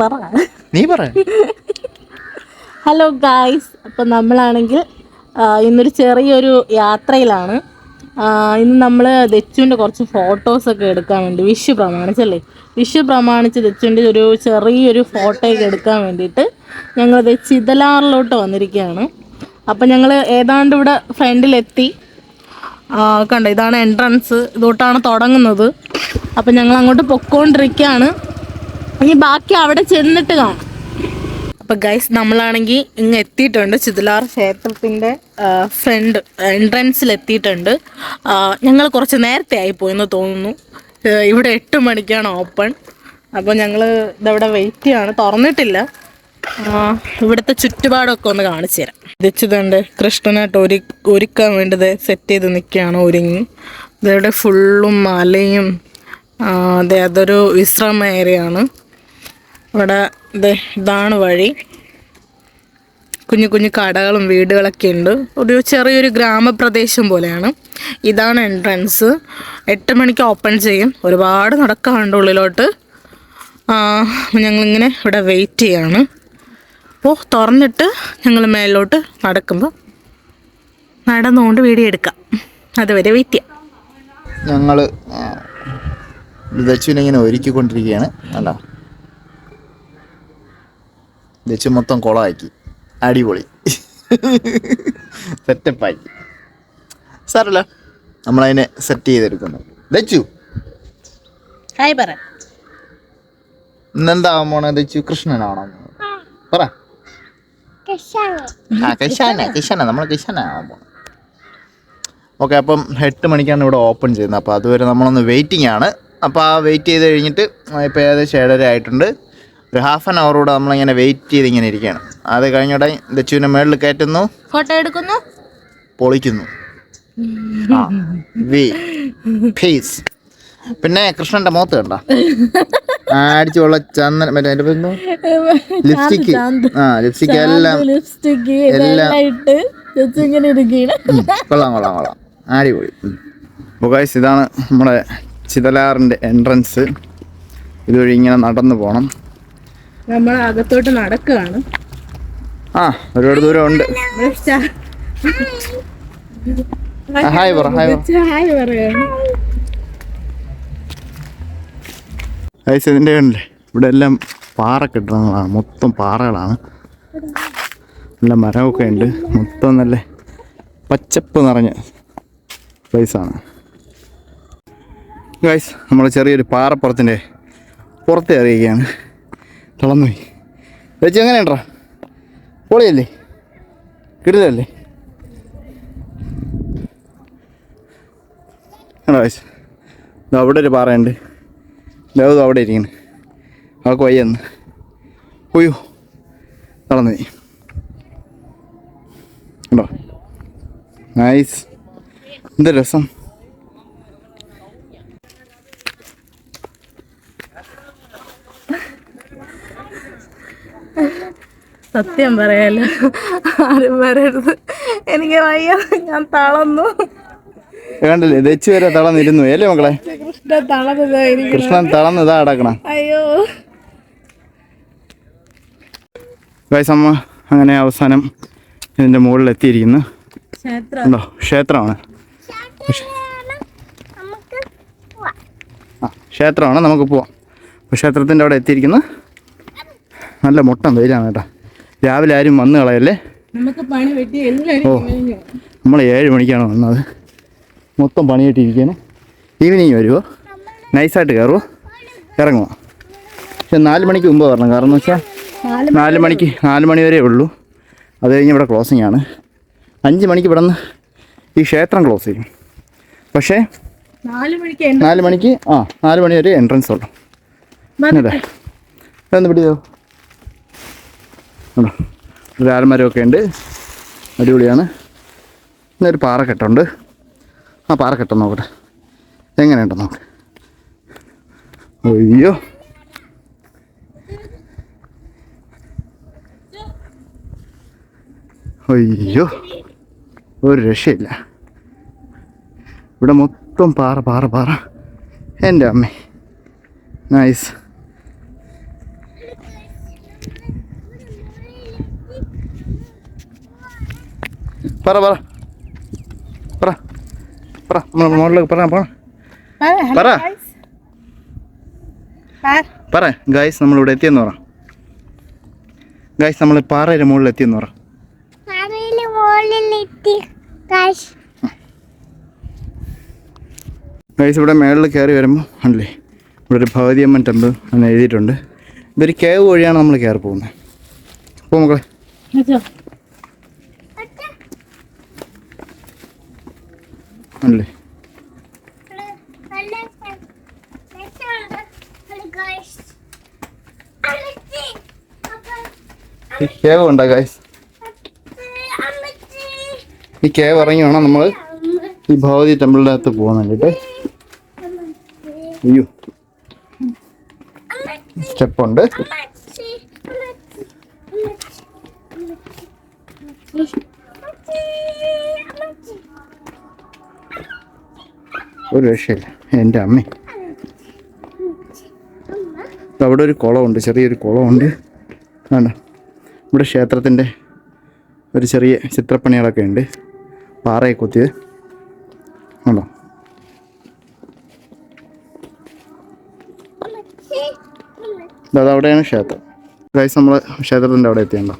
പറ. നീ പറ. ഹലോ ഗായ്സ് അപ്പം നമ്മളാണെങ്കിൽ ഇന്നൊരു ചെറിയൊരു യാത്രയിലാണ്. ഇന്ന് നമ്മൾ ദച്ചുവിന്റെ കുറച്ച് ഫോട്ടോസൊക്കെ എടുക്കാൻ വേണ്ടി വിഷു പ്രമാണിച്ചല്ലേ? വിഷു പ്രമാണിച്ച് ദച്ചുവിന്റെ ഒരു ചെറിയൊരു ഫോട്ടോയൊക്കെ എടുക്കാൻ വേണ്ടിയിട്ട് ഞങ്ങൾ ചിതലാറിലോട്ട് വന്നിരിക്കുകയാണ്. അപ്പം ഞങ്ങൾ ഏതാണ്ട് ഇവിടെ ഫ്രണ്ടിലെത്തി. കണ്ടോ ഇതാണ് എൻട്രൻസ് ഇതോട്ടാണ് തുടങ്ങുന്നത്. അപ്പം ഞങ്ങൾ അങ്ങോട്ട് പൊക്കോണ്ടിരിക്കുകയാണ്. ഇനി ബാക്കി അവിടെ ചെന്നിട്ട് കാണാം. അപ്പൊ ഗൈസ് നമ്മളാണെങ്കിൽ ഇങ്ങ് എത്തിയിട്ടുണ്ട് ചിതലാർ ക്ഷേത്രത്തിന്റെ ഫ്രണ്ട് എൻട്രൻസിൽ എത്തിയിട്ടുണ്ട്. ഞങ്ങൾ കുറച്ച് നേരത്തെ ആയി പോയെന്ന് തോന്നുന്നു ഇവിടെ എട്ട് മണിക്കാണ് ഓപ്പൺ അപ്പോൾ ഞങ്ങൾ ഇതവിടെ വെയിറ്റ് ചെയ്യാണ്. തുറന്നിട്ടില്ല. ഇവിടുത്തെ ചുറ്റുപാടൊക്കെ ഒന്ന് കാണിച്ചു തരാം. ഇതിച്ചുതണ്ട് കൃഷ്ണനായിട്ട് ഒരു ഒരുക്കാൻ വേണ്ടത് സെറ്റ് ചെയ്ത് നിൽക്കുകയാണ് ഒരുങ്ങി. ഇതവിടെ ഫുള്ളും മലയും അതെ അതൊരു വിശ്രമ ഏരിയയാണ് ഇവിടെ ഇത് ഇതാണ് വഴി. കുഞ്ഞു കുഞ്ഞു കടകളും വീടുകളൊക്കെ ഉണ്ട്. ഒരു ചെറിയൊരു ഗ്രാമപ്രദേശം പോലെയാണ്. ഇതാണ് എൻട്രൻസ് എട്ട് മണിക്ക് ഓപ്പൺ ചെയ്യും. ഒരുപാട് നടക്കാറുണ്ട് ഉള്ളിലോട്ട്. ഞങ്ങളിങ്ങനെ ഇവിടെ വെയിറ്റ് ചെയ്യാണ്. അപ്പോൾ തുറന്നിട്ട് ഞങ്ങൾ മേലോട്ട് നടക്കുമ്പോൾ നടന്നുകൊണ്ട് വീഡിയോ എടുക്കാം. അതുവരെ വെയിറ്റ് ചെയ്യാം. ഞങ്ങൾ ഇങ്ങനെ ഒരുക്കിക്കൊണ്ടിരിക്കുകയാണ്. അല്ല ദച്ചു മൊത്തം കുളമാക്കി അടിപൊളി. സെറ്റപ്പാക്കി സാറല്ല? നമ്മളതിനെ സെറ്റ് ചെയ്തെടുക്കുന്നു. ദച്ചു ഹായ് പറ. ഇന്നെന്താവാൻ പോണേ ദച്ചു കൃഷ്ണനാണോ പറ. ആ കിഷാന കിഷാന നമ്മൾ കിഷാനാവാൻ പോണേ. ഓക്കെ അപ്പം എട്ട് മണിക്കാണ് ഇവിടെ ഓപ്പൺ ചെയ്യുന്നത്. അപ്പോൾ അതുവരെ നമ്മളൊന്ന് വെയിറ്റിംഗ് ആണ്. അപ്പോൾ ആ വെയിറ്റ് ചെയ്ത് കഴിഞ്ഞിട്ട് ഇപ്പോൾ ഏകദേശം ഏഴര ആയിട്ടുണ്ട്. ഒരു ഹാഫ് ആൻ അവർ കൂടെ നമ്മളിങ്ങനെ വെയിറ്റ് ചെയ്ത് ഇങ്ങനെ ഇരിക്കുകയാണ്. അത് കഴിഞ്ഞോടെ ദച്ചുവിനെ മേളിൽ കയറ്റുന്നു. ഫോട്ടോ എടുക്കുന്നു? പൊളിക്കുന്നു. ഫേസ് പിന്നെ കൃഷ്ണന്റെ മുഖത്ത് കണ്ട? അടിച്ചുള്ള ചന്ദന മറ്റേ? ലിപ്സ്റ്റിക്ക് ആ ലിപ്സ്റ്റിക്ക് എല്ലാം ലിപ്സ്റ്റിക്ക് എല്ലാം ഇട്ട് ഇങ്ങനെ കൊള്ളാം കൊള്ളാം കൊള്ളാം. അടിപൊളി. ബുഗായ്സ് ഇതാണ് നമ്മുടെ ചിതലാറിന്റെ എൻട്രൻസ് ഇതുവഴി ഇങ്ങനെ നടന്നു പോകണം നമ്മൾ അകത്തോട്ട് നടക്കുകയാണ് ആ ഒരുപാട് ദൂരം ഉണ്ട്. ഹായ് പറ ഹായ് ഹായ് പറയാണ് ഇതിന്റെ കണ്ടില്ലേ? ഇവിടെ എല്ലാം പാറ കെട്ടിടങ്ങളാണ് മൊത്തം പാറകളാണ്. നല്ല മരമൊക്കെ ഉണ്ട്. മൊത്തം നല്ല പച്ചപ്പ് നിറഞ്ഞ പ്ലേസാണ് ഗൈസ് നമ്മൾ ചെറിയൊരു പാറപ്പുറത്തിന്റെ പുറത്തെ അറിയുകയാണ് തളർന്നുപോയി ചേച്ചി എങ്ങനെയാണ്ടാ പൊളിയല്ലേ? കിടിലല്ലേ? അവിടെ ഒരു പാറയുണ്ട്. ദേവത അവിടെ ഇരിക്കുന്നു. അവൾക്ക് വയ്യെന്ന് ഒയ്യോ നടന്നു ഉണ്ടോ നൈസ് എന്ത് രസം. സത്യം പറയാലോ. ആരും വരരുത് എനിക്ക് വയ്യ. ഞാൻ തളന്നു. കണ്ടില്ലേ? ദച്ച് വരെ തളന്നിരുന്നു. അല്ലേ മക്കളെ? കൃഷ്ണ തളർന്നതായിരിക്കും കൃഷ്ണൻ തളന്ന് ഇതാ അടക്കണം. അയ്യോ. വയസ്സമ്മ അങ്ങനെ അവസാനം ഇതിന്റെ മുകളിൽ എത്തിയിരിക്കുന്നു ഉണ്ടോ? ക്ഷേത്രമാണ്. ആ ക്ഷേത്രമാണ്. നമുക്ക് പോവാം. ക്ഷേത്രത്തിന്റെ അവിടെ എത്തിയിരിക്കുന്നു. നല്ല മുട്ടം വെയിലാണ് കേട്ടോ. രാവിലെ ആരും വന്നു കളയല്ലേ? ഓ നമ്മൾ ഏഴ് മണിക്കാണ് വന്നത്. മൊത്തം പണിയിട്ടിരിക്കുകയാണ് ഈവനിങ് വരുമോ നൈസായിട്ട് കയറുമോ ഇറങ്ങുമോ പക്ഷെ നാല് മണിക്ക് മുമ്പ് വരണം. കാരണം എന്ന് വെച്ചാൽ നാല് മണിക്ക് നാല് മണി വരെ ഉള്ളൂ. അത് കഴിഞ്ഞ് ഇവിടെ ക്ലോസിംഗ് ആണ്. അഞ്ച് മണിക്ക് ഇവിടെ നിന്ന് ഈ ക്ഷേത്രം ക്ലോസ് ചെയ്യും. പക്ഷേ നാല് മണിക്ക് നാല് മണിക്ക് ആ നാല് മണി വരെ എൻട്രൻസ് ഉള്ളൂ. അതെ എന്ത് പിടിയോ ഒരു ആൽമരമൊക്കെ ഉണ്ട്. അടിപൊളിയാണ്. ഇന്നൊരു പാറക്കെട്ടുണ്ട് ആ പാറക്കെട്ടം നോക്കട്ടെ. എങ്ങനെയുണ്ടോ നോക്ക്. അയ്യോ. അയ്യോ. ഒരു രക്ഷയില്ല. ഇവിടെ മൊത്തം പാറ പാറ പാറ. എന്റെ അമ്മേ. നൈസ് പറ പറ. പറ. പറ. നമ്മൾ മുകളിലേക്ക് പറ പറ പറ. പറ. ഗായ്സ് നമ്മൾ ഇവിടെ എത്തിയെന്ന് പറ. ഗായ്സ് നമ്മൾ പാറയുടെ മുകളിൽ എത്തിയെന്ന് പറ ഗൈസ് ഇവിടെ മേളിൽ കയറി വരുമ്പോൾ ആണല്ലേ ഇവിടെ ഒരു ഭഗവതിയമ്മൻ ടെമ്പിൾ എന്ന് എഴുതിയിട്ടുണ്ട്. ഇതൊരു കേവ് വഴിയാണ് നമ്മൾ കയറി പോകുന്നത് അപ്പോൾ മക്കളെ അല്ലേ നല്ല രസമുണ്ട് കാശ് അമ്മച്ചി ഈ കേവ് ഉണ്ടോ ഗൈസ് ഈ കേവ് ഇറങ്ങി വേണം നമ്മൾ ഈ ഭഗവതി ടെമ്പിളിന്റെ അകത്ത് പോകാൻ വേണ്ടിയിട്ട് അയ്യോ. സ്റ്റെപ്പുണ്ട്. ഒരു രക്ഷയില്ല. എന്റെ അമ്മ. അവിടെ ഒരു കുളമുണ്ട് ചെറിയൊരു കുളമുണ്ട്. വേണ്ട ഇവിടെ ക്ഷേത്രത്തിന്റെ ഒരു ചെറിയ ചിത്രപ്പണികളൊക്കെ ഉണ്ട്. പാറയെ കുത്തിയത്. ആണോ അതവിടെയാണ് ക്ഷേത്രം. ഗൈസ് നമ്മൾ ക്ഷേത്രത്തിന്റെ അവിടെ എത്തിയുണ്ടോ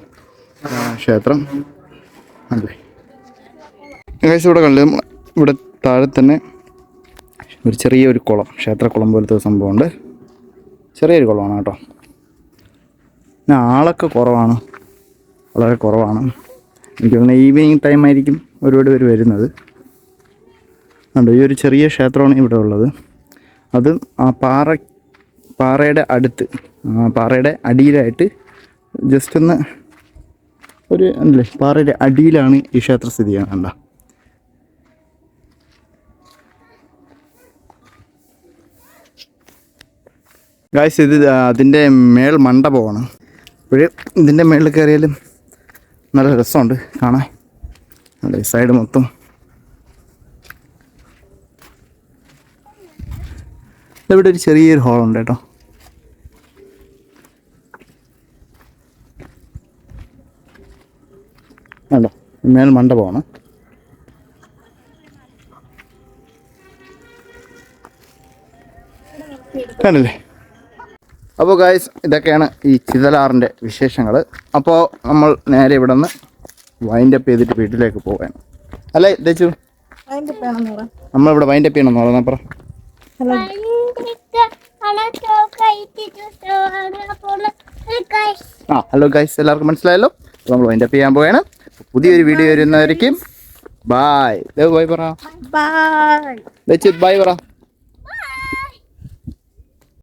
ക്ഷേത്രം. അല്ലേ? ഗൈസ് ഇവിടെ കണ്ടു ഇവിടെ താഴെ തന്നെ ഒരു ചെറിയൊരു കുളം ക്ഷേത്രക്കുളം പോലത്തെ ഒരു സംഭവമുണ്ട്. ചെറിയൊരു കുളമാണ് കേട്ടോ. പിന്നെ ആളൊക്കെ കുറവാണ്. വളരെ കുറവാണ്. എനിക്ക് തോന്നുന്നു ഈവനിങ് ടൈം ആയിരിക്കും ഒരുപാട് പേര് വരുന്നത്. ഉണ്ട് ഈ ഒരു ചെറിയ ക്ഷേത്രമാണ് ഇവിടെ ഉള്ളത്. അത് ആ പാറ പാറയുടെ അടുത്ത് പാറയുടെ അടിയിലായിട്ട് ജസ്റ്റ് ഒന്ന് ഒരു അല്ലേ പാറയുടെ അടിയിലാണ് ഈ ക്ഷേത്ര സ്ഥിതി ചെയ്യുന്നത് കണ്ടോ. ഗായ്സ് ഇത് അതിന്റെ മേൽ മണ്ഡപമാണ്. അപ്പോൾ ഇതിന്റെ മേളിൽ കയറിയാലും നല്ല രസമുണ്ട് കാണാൻ. നല്ല സൈഡ് മൊത്തം. ഇവിടെ ഒരു ചെറിയൊരു ഹോളുണ്ട് കേട്ടോ. അല്ല മേൽ മണ്ഡപമാണ്. കണ്ടില്ലേ? അപ്പോൾ ഗായ്സ് ഇതൊക്കെയാണ് ഈ ചിതലാറിന്റെ വിശേഷങ്ങൾ അപ്പോൾ നമ്മൾ നേരെ ഇവിടെ നിന്ന് വൈൻഡപ്പ് ചെയ്തിട്ട് വീട്ടിലേക്ക് പോവാണ്. അല്ലേ ദച്ചു നമ്മളിവിടെ വൈൻഡപ്പ് ചെയ്യണമെന്ന് പറഞ്ഞാൽ പറ. ആ ഹലോ ഗായ്സ് എല്ലാവർക്കും മനസ്സിലായല്ലോ? നമ്മൾ വൈൻഡപ്പ് ചെയ്യാൻ പോവുകയാണ് പുതിയൊരു വീഡിയോ വരുന്നതായിരിക്കും ബായ് ബൈ പറ. ബൈ ബൈ പറ.